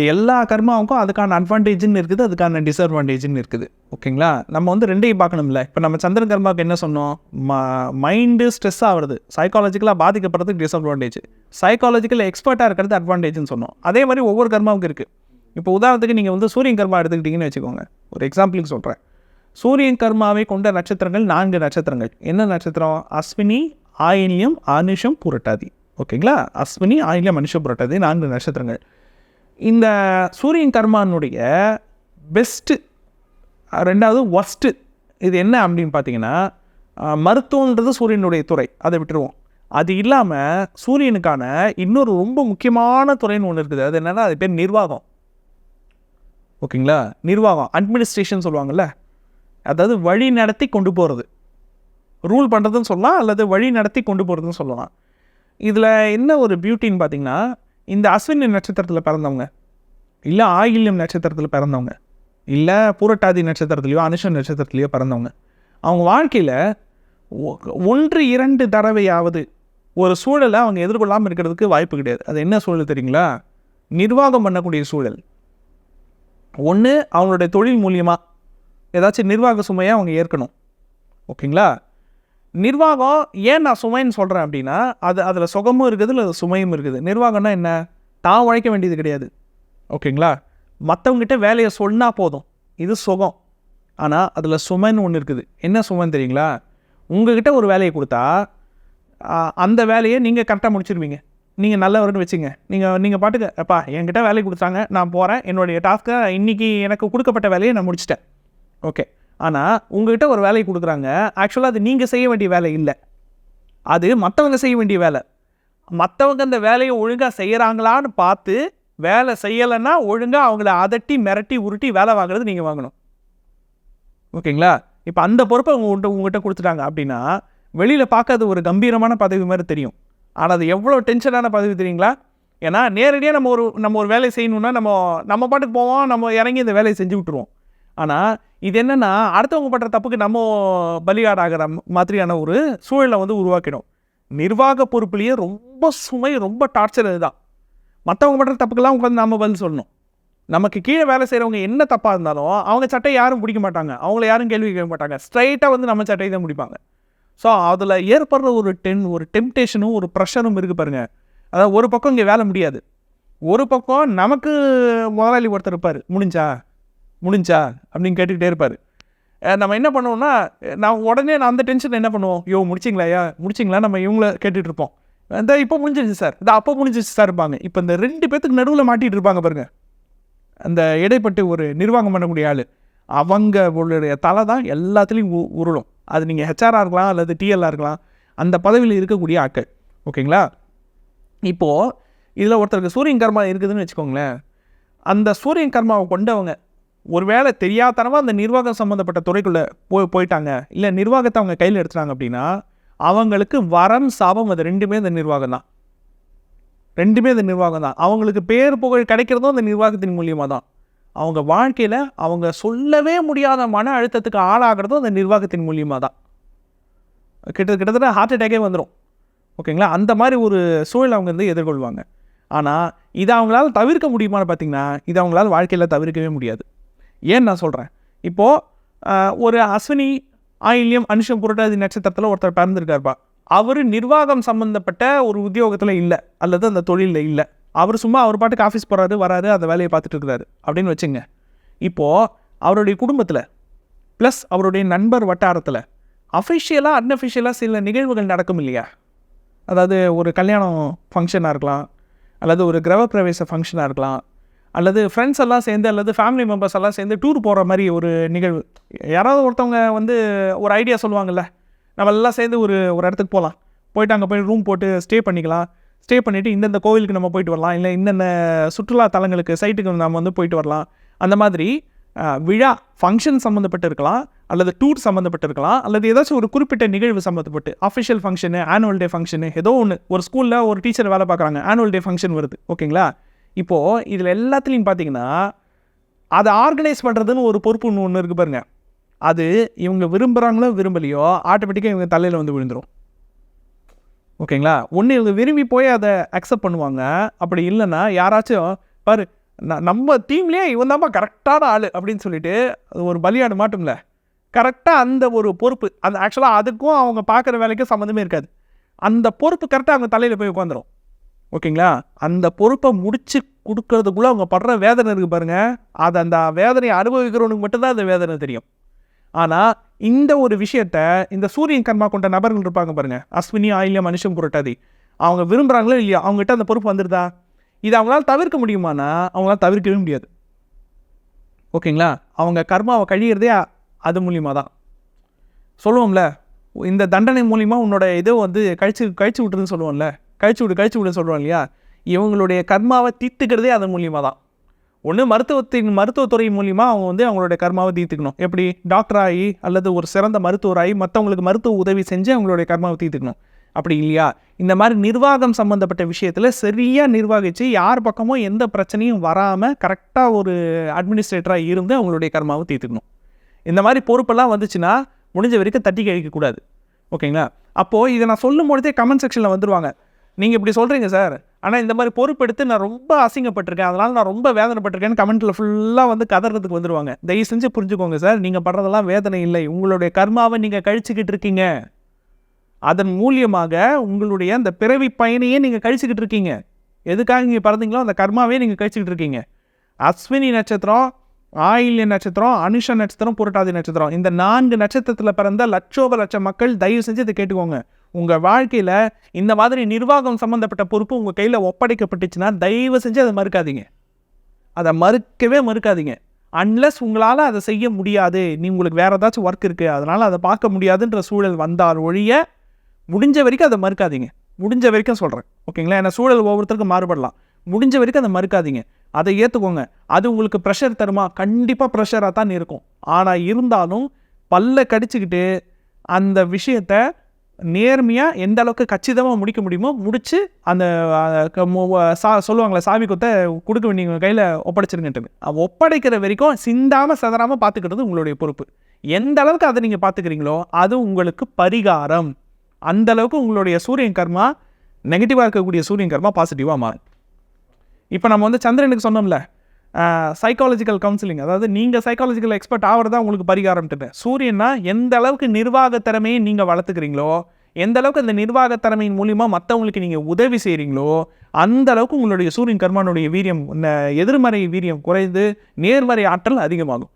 எல்லா கர்மாவுக்கும் அதுக்கான அட்வான்டேஜ்னு இருக்குது அதுக்கான டிஸ்அட்வான்டேஜ்னு இருக்குது. ஓகேங்களா? நம்ம வந்து ரெண்டையும் பார்க்கணும்ல. இப்போ நம்ம சந்திரன் கர்மாவுக்கு என்ன சொன்னோம்? ம மைண்டு ஸ்ட்ரெஸ் ஆகிறது சைக்காலஜிக்கலாக பாதிக்கப்படுறதுக்கு டிஸ்அட்வான்டேஜ் சைக்காலஜிக்கல் எக்ஸ்பர்ட்டாக இருக்கிறது அட்வான்டேஜ்னு சொன்னோம். அதே மாதிரி ஒவ்வொரு கர்மாவுக்கும் இருக்குது இப்போ உதாரணத்துக்கு நீங்கள் வந்து சூரியன் கர்மா எடுத்துக்கிட்டிங்கன்னு வச்சுக்கோங்க. ஒரு எக்ஸாம்பிளுக்கு சொல்கிறேன் சூரியன் கர்மாவை கொண்ட நட்சத்திரங்கள் நான்கு நட்சத்திரங்கள். என்ன நட்சத்திரம்? அஸ்வினி ஆயில்யம் அனுஷம் புரட்டாதி. ஓகேங்களா? அஸ்வினி ஆயில்யம் அனுஷம் புரட்டாதி நான்கு நட்சத்திரங்கள். இந்த சூரியன் கர்மானுடைய பெஸ்ட்டு ரெண்டாவது ஒஸ்ட்டு இது என்ன அப்படின்னு பார்த்தீங்கன்னா மருத்துவன்றது சூரியனுடைய துறை. அதை விட்டுருவோம். அது இல்லாமல் சூரியனுக்கான இன்னொரு ரொம்ப முக்கியமான துறைன்னு ஒன்று இருக்குது. அது என்னென்னா அது பேர் நிர்வாகம். ஓகேங்களா? நிர்வாகம். அட்மினிஸ்ட்ரேஷன் சொல்லுவாங்கல்ல. அதாவது வழி நடத்தி கொண்டு போகிறது ரூல் பண்ணுறதுன்னு சொல்லலாம் அல்லது வழி நடத்தி கொண்டு போகிறதுன்னு சொல்லலாம். இதில் என்ன ஒரு பியூட்டின்னு பார்த்தீங்கன்னா இந்த அஸ்வினி நட்சத்திரத்தில் பிறந்தவங்க? இல்லை ஆயில்யம் நட்சத்திரத்தில் பிறந்தவங்க? இல்லை பூரட்டாதி நட்சத்திரத்துலையோ அனுஷ நட்சத்திரத்துலையோ பிறந்தவங்க? அவங்க வாழ்க்கையில் ஒன்று இரண்டு தடவையாவது ஒரு சூழலை அவங்க எதிர்கொள்ளாமல் இருக்கிறதுக்கு வாய்ப்பு கிடையாது. அது என்ன சூழல் தெரியுங்களா? நிர்வாகம் பண்ணக்கூடிய சூழல். ஒன்று அவங்களுடைய தொழில் மூலியமாக ஏதாச்சும் நிர்வாக சுமையை அவங்க ஏற்கணும். ஓகேங்களா? நிர்வாகம் ஏன் நான் சுமைன்னு சொல்கிறேன் அப்படின்னா அது அதில் சுகமும் இருக்குது இல்லை சுமையும் இருக்குது. நிர்வாகம்னா என்ன? தான் உழைக்க வேண்டியது கிடையாது. ஓகேங்களா? மற்றவங்ககிட்ட வேலையை சொன்னால் போதும். இது சுகம். ஆனால் அதில் சுமைன்னு ஒன்று இருக்குது. என்ன சுமைன்னு தெரியுங்களா? உங்ககிட்ட ஒரு வேலையை கொடுத்தா அந்த வேலையை நீங்கள் கரெக்டாக முடிச்சிருவீங்க. நீங்கள் நல்லவர்னு வச்சுங்க. நீங்கள் நீங்கள் பாட்டுக்கு அப்பா என்கிட்ட வேலையை கொடுத்தாங்க நான் போகிறேன் என்னுடைய டாஸ்க்கை இன்றைக்கி எனக்கு கொடுக்கப்பட்ட வேலையை நான் முடிச்சிட்டேன். ஓகே. ஆனால் உங்ககிட்ட ஒரு வேலையை கொடுக்குறாங்க. ஆக்சுவலாக அது நீங்கள் செய்ய வேண்டிய வேலை இல்லை. அது மற்றவங்க செய்ய வேண்டிய வேலை. மற்றவங்க அந்த வேலையை ஒழுங்காக செய்கிறாங்களான்னு பார்த்து வேலை செய்யலைன்னா ஒழுங்காக அவங்கள அதட்டி மிரட்டி உருட்டி வேலை வாங்குறது நீங்கள் வாங்கணும். ஓகேங்களா? இப்போ அந்த பொறுப்பை உங்கள்கிட்ட உங்கள்கிட்ட கொடுத்துட்டாங்க அப்படின்னா வெளியில் பார்க்க அது ஒரு கம்பீரமான பதவி மாதிரி தெரியும். ஆனால் அது எவ்வளோ டென்ஷனான பதவி தெரியுங்களா? ஏன்னா நேரடியாக நம்ம ஒரு நம்ம ஒரு வேலையை செய்யணுன்னா நம்ம நம்ம பாட்டுக்கு போவோம் நம்ம இறங்கி இந்த வேலையை செஞ்சு விட்டுருவோம். ஆனால் இது என்னென்னா அடுத்தவங்க பண்ணுற தப்புக்கு நம்ம பலியாடாகிற மாதிரியான ஒரு சூழலை வந்து உருவாக்கிடும். நிர்வாக பொறுப்புலேயே ரொம்ப சுமை ரொம்ப டார்ச்சர் இதுதான். மற்றவங்க பண்ணுற தப்புக்கெல்லாம் உட்காந்து நம்ம பதில் சொல்லணும். நமக்கு கீழே வேலை செய்கிறவங்க என்ன தப்பாக இருந்தாலும் அவங்க சட்டை யாரும் பிடிக்க மாட்டாங்க. அவங்கள யாரும் கேள்வி கேட்க மாட்டாங்க. ஸ்ட்ரைட்டாக வந்து நம்ம சட்டையை தான் பிடிப்பாங்க. ஸோ அதில் ஏற்படுற ஒரு டென் ஒரு டெம்டேஷனும் ஒரு ப்ரெஷரும் இருக்குது பாருங்கள் அதாவது ஒரு பக்கம் இங்கே வேலை முடியாது. ஒரு பக்கம் நமக்கு முதலாளி ஒருத்தர் இருப்பார். முடிஞ்சா? முடிஞ்சா அப்படின்னு கேட்டுக்கிட்டே இருப்பார். நம்ம என்ன பண்ணுவோம்னா நான் உடனே நான் அந்த டென்ஷன் என்ன பண்ணுவோம்? யோ முடிச்சிங்களா ஐயா முடிச்சிங்களா? நம்ம இவங்கள கேட்டுட்டு இருப்போம். இந்த இப்போ முடிஞ்சிருச்சு சார். இந்த அப்போ முடிஞ்சிருச்சு சார் இருப்பாங்க இப்போ இந்த ரெண்டு பேத்துக்கு நடுவில் மாட்டிகிட்டு இருப்பாங்க பாருங்கள் அந்த இடைப்பட்டு ஒரு நிர்வாகம் பண்ணக்கூடிய ஆள். அவங்களுடைய தலை தான் எல்லாத்துலேயும் உ உருளும். அது நீங்கள் ஹெச்ஆராக இருக்கலாம் அல்லது டிஎல்லாக இருக்கலாம் அந்த பதவியில் இருக்கக்கூடிய ஆட்கள். ஓகேங்களா? இப்போது இதில் ஒருத்தருக்கு சூரியன் கர்மா இருக்குதுன்னு வச்சுக்கோங்களேன். அந்த சூரியன் கர்மாவை கொண்டவங்க ஒருவேளை தெரியாதனமாக அந்த நிர்வாகம் சம்மந்தப்பட்ட துறைக்குள்ளே போய் போயிட்டாங்க. இல்லை நிர்வாகத்தை அவங்க கையில் எடுத்துட்டாங்க அப்படின்னா அவங்களுக்கு வரம் சாபம் அது ரெண்டுமே அந்த நிர்வாகம் தான். ரெண்டுமே அந்த நிர்வாகம் தான். அவங்களுக்கு பேர் புகழ் கிடைக்கிறதும் அந்த நிர்வாகத்தின் மூலியமாக தான். அவங்க வாழ்க்கையில் அவங்க சொல்லவே முடியாத மன அழுத்தத்துக்கு ஆளாகிறதும் அந்த நிர்வாகத்தின் மூலியமாக தான். கிட்ட கிட்டத்தட்ட ஹார்ட் அட்டாக்கே வந்துடும் ஓகேங்களா? அந்த மாதிரி ஒரு சூழல் அவங்க வந்து எதிர்கொள்வாங்க. ஆனால் இதை அவங்களால தவிர்க்க முடியுமான்னு பார்த்தீங்கன்னா இதை அவங்களால வாழ்க்கையில் தவிர்க்கவே முடியாது. ஏன் நான் சொல்கிறேன் இப்போது ஒரு அஸ்வினி ஆயில்யம் அனுஷம் புரட்டாதி நட்சத்திரத்தில் ஒருத்தர் பிறந்திருக்காருப்பா. அவர் நிர்வாகம் சம்மந்தப்பட்ட ஒரு உத்தியோகத்தில் இல்லை அல்லது அந்த தொழிலில் இல்லை. அவர் சும்மா அவர் பாட்டுக்கு ஆஃபீஸ் போகிறாரு வராரு அந்த வேலையை பார்த்துட்டு இருக்கிறாரு அப்படின்னு வச்சுங்க. இப்போது அவருடைய குடும்பத்தில் ப்ளஸ் அவருடைய நண்பர் வட்டாரத்தில் அஃபிஷியலாக அன்அஃபிஷியலாக சில நிகழ்வுகள் நடக்கும் இல்லையா? அதாவது ஒரு கல்யாணம் ஃபங்க்ஷனாக இருக்கலாம் அல்லது ஒரு கிரகப்பிரவேச ஃபங்க்ஷனாக இருக்கலாம் அல்லது ஃப்ரெண்ட்ஸ் எல்லாம் சேர்ந்து அல்லது ஃபேமிலி மெம்பர்ஸ் எல்லாம் சேர்ந்து டூர் போகிற மாதிரி ஒரு நிகழ்வு. யாராவது ஒருத்தவங்க வந்து ஒரு ஐடியா சொல்லுவாங்கல்ல நம்ம எல்லாம் சேர்ந்து ஒரு ஒரு இடத்துக்கு போகலாம் போயிட்டு அங்கே போய் ரூம் போட்டு ஸ்டே பண்ணிக்கலாம். ஸ்டே பண்ணிவிட்டு இந்தந்த கோவிலுக்கு நம்ம போயிட்டு வரலாம். இல்லை இந்தந்த சுற்றுலா தலங்களுக்கு சைட்டுக்கு நம்ம வந்து போயிட்டு வரலாம். அந்த மாதிரி விழா ஃபங்க்ஷன் சம்மந்தப்பட்டு இருக்கலாம். அல்லது டூர் சம்மந்தப்பட்டு இருக்கலாம். அல்லது ஏதாச்சும் ஒரு குறிப்பிட்ட நிகழ்வு சம்மந்தப்பட்டு official function annual day function ஏதோ ஒன்று ஒரு ஸ்கூலில் ஒரு டீச்சர் வேலை பார்க்குறாங்க. ஆனுவல் டே ஃபங்க்ஷன் வருது. ஓகேங்களா? இப்போது இதில் எல்லாத்துலேயும் பார்த்தீங்கன்னா அதை ஆர்கனைஸ் பண்ணுறதுன்னு ஒரு பொறுப்பு ஒன்று ஒன்று இருக்குது பாருங்கள் அது இவங்க விரும்புகிறாங்களோ விரும்பலையோ ஆட்டோமேட்டிக்காக இவங்க தலையில் வந்து விழுந்துடும் ஓகேங்களா? ஒன்று இவங்க விரும்பி போய் அதை அக்செப்ட் பண்ணுவாங்க. அப்படி இல்லைன்னா யாராச்சும் பாரு ந- நம்ம டீம்லேயே இவன் தான்ப்பா கரெக்டான ஆள் அப்படின்னு சொல்லிட்டு அது ஒரு பலியாடு மாட்டும்ல. கரெக்டாக அந்த ஒரு பொறுப்பு அந்த ஆக்சுவலாக அதுக்கும் அவங்க பார்க்குற வேலைக்கும் சம்மந்தமே இருக்காது. அந்த பொறுப்பு கரெக்டாக அவங்க தலையில் போய் உட்காந்துரும். ஓகேங்களா? அந்த பொறுப்பை முடிச்சு கொடுக்கறதுக்குள்ளே அவங்க படுற வேதனை இருக்குது பாருங்கள் அது அந்த வேதனையை அனுபவிக்கிறவனுக்கு மட்டும்தான் அந்த வேதனை தெரியும். ஆனால் இந்த ஒரு விஷயத்த இந்த சூரியன் கர்மா கொண்ட நபர்கள் இருப்பாங்க பாருங்கள் அஸ்வினி ஆயில்யம் மனுஷன் புரட்டாதி. அவங்க விரும்புகிறாங்களோ இல்லையா அவங்ககிட்ட அந்த பொறுப்பு வந்துடுதா இது அவங்களால தவிர்க்க முடியுமானா அவங்களால தவிர்க்கவே முடியாது. ஓகேங்களா? அவங்க கர்மாவை கழியிறதே அது மூலியமாக தான். சொல்லுவோம்ல இந்த தண்டனை மூலிமா உன்னோட இதை வந்து கழிச்சு கழிச்சு விட்டுருன்னு சொல்லுவோம்ல. கழிச்சு விடு கழிச்சு விட சொல்கிறோம் இல்லையா? இவங்களுடைய கர்மாவை தீர்த்துக்கிறதே அதன் மூலியமாக தான் ஒன்று மருத்துவத்தின் மருத்துவத்துறை மூலிமா அவங்க வந்து அவங்களுடைய கர்மாவை தீர்த்துக்கணும். எப்படி? டாக்டராகி அல்லது ஒரு சிறந்த மருத்துவராகி மற்றவங்களுக்கு மருத்துவ உதவி செஞ்சு அவங்களுடைய கர்மாவை தீர்த்துக்கணும். அப்படி இல்லையா? இந்த மாதிரி நிர்வாகம் சம்மந்தப்பட்ட விஷயத்தில் சரியாக நிர்வாகித்து யார் பக்கமும் எந்த பிரச்சனையும் வராமல் கரெக்டாக ஒரு அட்மினிஸ்ட்ரேட்டராக இருந்து அவங்களுடைய கர்மாவை தீர்த்துக்கணும். இந்த மாதிரி பொறுப்பெல்லாம் வந்துச்சுன்னா முடிஞ்ச வரைக்கும் தட்டி கழிக்கக்கூடாது. ஓகேங்களா? அப்போது இதை நான் சொல்லும் பொழுதே கமெண்ட் செக்ஷனில் வந்துடுவாங்க நீங்கள் இப்படி சொல்கிறீங்க சார். ஆனால் இந்த மாதிரி பொறுப்பெடுத்து நான் ரொம்ப அசிங்கப்பட்டிருக்கேன். அதனால் நான் ரொம்ப வேதனைப்பட்டிருக்கேன்னு கமெண்ட்டில் ஃபுல்லாக வந்து கதறதுக்கு வந்துடுவாங்க தயவு செஞ்சு புரிஞ்சுக்கோங்க சார். நீங்கள் படுறதெல்லாம் வேதனை இல்லை. உங்களுடைய கர்மாவை நீங்கள் கழிச்சுக்கிட்டு இருக்கீங்க. அதன் மூலியமாக உங்களுடைய அந்த பிறவி பயனையே நீங்கள் கழிச்சுக்கிட்டு இருக்கீங்க. எதுக்காக நீங்கள் பிறந்தீங்களோ அந்த கர்மாவே நீங்கள் கழிச்சுக்கிட்டு இருக்கீங்க. அஸ்வினி நட்சத்திரம் ஆயில்ய நட்சத்திரம் அனுஷ நட்சத்திரம் புரட்டாதி நட்சத்திரம். இந்த நான்கு நட்சத்திரத்தில் பிறந்த லட்சோப லட்சம் மக்கள் தயவு செஞ்சு இதை கேட்டுக்கோங்க. உங்கள் வாழ்க்கையில் இந்த மாதிரி நிர்வாகம் சம்மந்தப்பட்ட பொறுப்பு உங்கள் கையில் ஒப்படைக்கப்பட்டுச்சுன்னா தயவு செஞ்சு அதை மறுக்காதீங்க. அதை மறுக்கவே மறுக்காதீங்க. அன்லஸ் உங்களால் அதை செய்ய முடியாது. நீ உங்களுக்கு வேறு ஏதாச்சும் ஒர்க் இருக்குது அதனால் அதை பார்க்க முடியாதுன்ற சூழல் வந்தால் ஒழிய முடிஞ்ச வரைக்கும் அதை மறுக்காதீங்க. முடிஞ்ச வரைக்கும் சொல்கிறேன் ஓகேங்களா? ஏன்னா சூழல் ஒவ்வொருத்தருக்கும் மாறுபடலாம். முடிஞ்ச வரைக்கும் அதை மறுக்காதீங்க. அதை ஏற்றுக்கோங்க அது உங்களுக்கு ப்ரெஷர் தருமா? கண்டிப்பாக ப்ரெஷராக தான் இருக்கும். ஆனால் இருந்தாலும் பல்ல கடிச்சுக்கிட்டு அந்த விஷயத்த நேர்மையாக எந்த அளவுக்கு கச்சிதமாக முடிக்க முடியுமோ முடித்து அந்த க- மு- சா சொல்லுவாங்களே சாமி கொத்த கொடுக்க வேண்டிய கையில் ஒப்படைச்சிருங்கன்ட்டு ஒப்படைக்கிற வரைக்கும் சிந்தாமல் சதறாமல் பார்த்துக்கிறது உங்களுடைய பொறுப்பு. எந்த அளவுக்கு அதை நீங்கள் பார்த்துக்கிறீங்களோ அது உங்களுக்கு பரிகாரம். அந்த அளவுக்கு உங்களுடைய சூரியன் கர்மா நெகட்டிவாக இருக்கக்கூடிய சூரியன் கர்மா பாசிட்டிவாக மாறும். இப்போ நம்ம வந்து சந்திரனுக்கு சொன்னோம்ல சைக்காலஜிக்கல் கவுன்சிலிங் அதாவது நீங்கள் சைக்காலஜிக்கல் எக்ஸ்பர்ட் ஆகிறதா உங்களுக்கு பரிகாரம்ட்டு சூரியன்னா எந்த அளவுக்கு நிர்வாக திறமையை நீங்கள் வளர்த்துக்கிறீங்களோ எந்த அளவுக்கு அந்த நிர்வாக திறமையின் மூலிமா மற்றவங்களுக்கு நீங்கள் உதவி செய்கிறீங்களோ அந்த அளவுக்கு உங்களுடைய சூரியன் கர்மானுடைய வீரியம் இந்த எதிர்மறை வீரியம் குறைந்து நேர்மறை ஆற்றல் அதிகமாகும்.